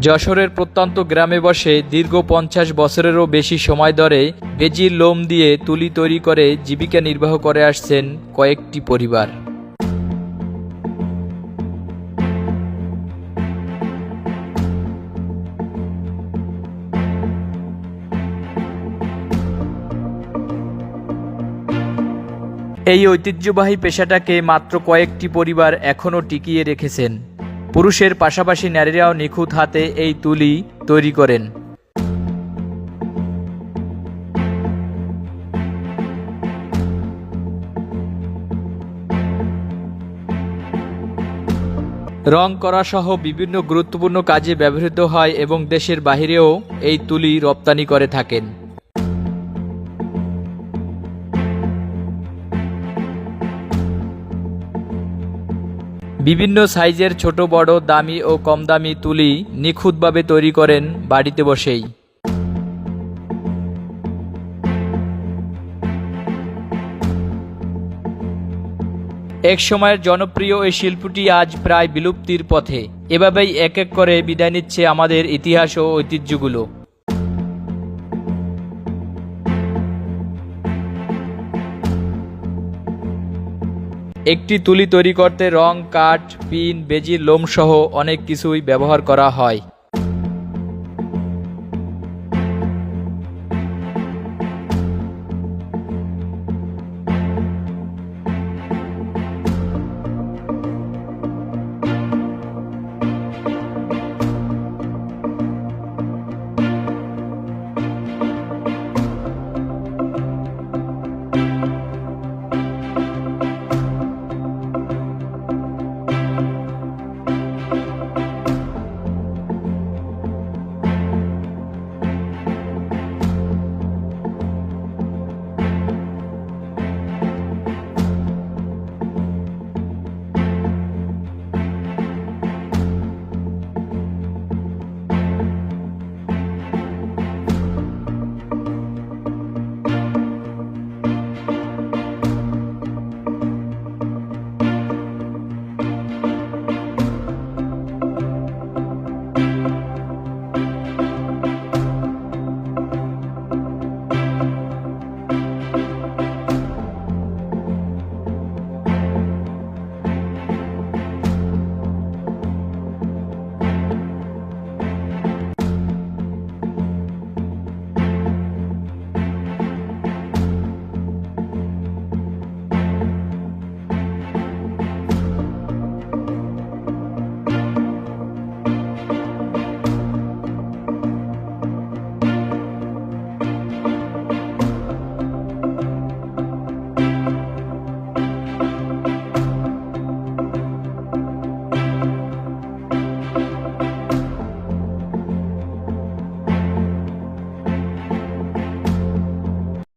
যশোরের প্রত্যন্ত গ্রামে বসে দীর্ঘ পঞ্চাশ বছরেরও বেশি সময় ধরে বেজির লোম দিয়ে তুলি তৈরি করে জীবিকা নির্বাহ করে আসছেন কয়েকটি পরিবার। এই ঐতিহ্যবাহী পেশাটাকে মাত্র কয়েকটি পরিবার এখনও টিকিয়ে রেখেছেন। পুরুষের পাশাপাশি নারীরাও নিখুঁত হাতে এই তুলি তৈরি করেন। রং করা সহ বিভিন্ন গুরুত্বপূর্ণ কাজে ব্যবহৃত হয় এবং দেশের বাহিরেও এই তুলি রপ্তানি করে থাকেন। বিভিন্ন সাইজের ছোট, বড়, দামি ও কম দামি তুলি নিখুঁতভাবে তৈরি করেন বাড়িতে বসেই। এক সময়ের জনপ্রিয় এই শিল্পটি আজ প্রায় বিলুপ্তির পথে। এভাবেই এক এক করে বিদায় নিচ্ছে আমাদের ইতিহাস ও ঐতিহ্যগুলো। একটি তুলি তৈরি করতে রং, কাঠ, পিন, বেজির লোম সহ অনেক কিছুই ব্যবহার করা হয়।